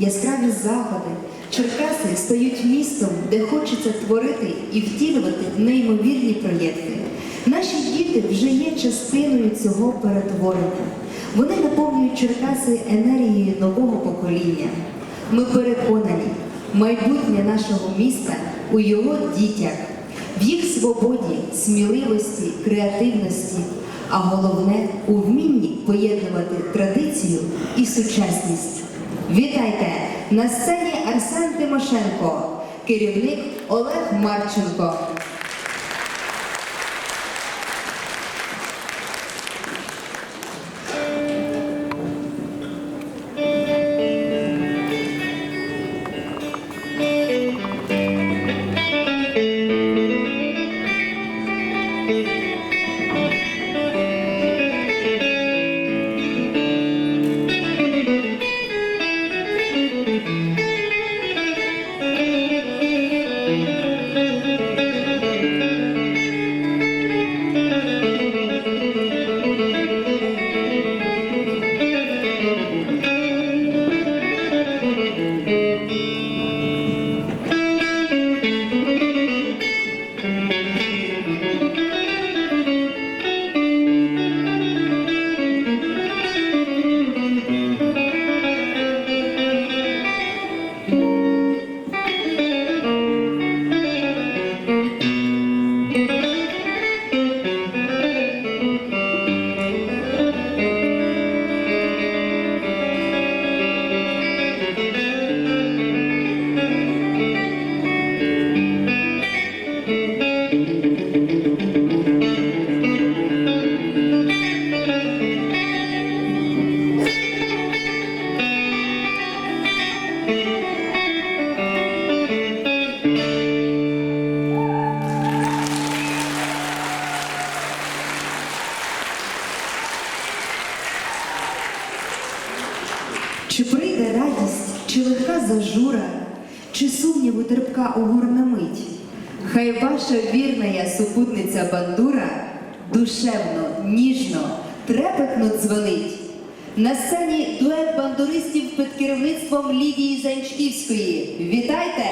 яскраві заходи. Черкаси стають містом, де хочеться творити і втілювати неймовірні проєкти. Наші діти вже є частиною цього перетворення. Вони наповнюють Черкаси енергією нового покоління. Ми переконані, майбутнє нашого міста у його дітях, в їх свободі, сміливості, креативності, а головне у вмінні поєднувати традицію і сучасність. Вітайте на сцені Арсен Тимошенко, керівник Олег Марченко. Чи прийде радість, чи легка зажура, чи сумніву терпка угорна мить? Хай ваша вірна супутниця бандура душевно, ніжно, трепетно дзвонить. На сцені дует бандуристів під керівництвом Лідії Занчківської. Вітайте!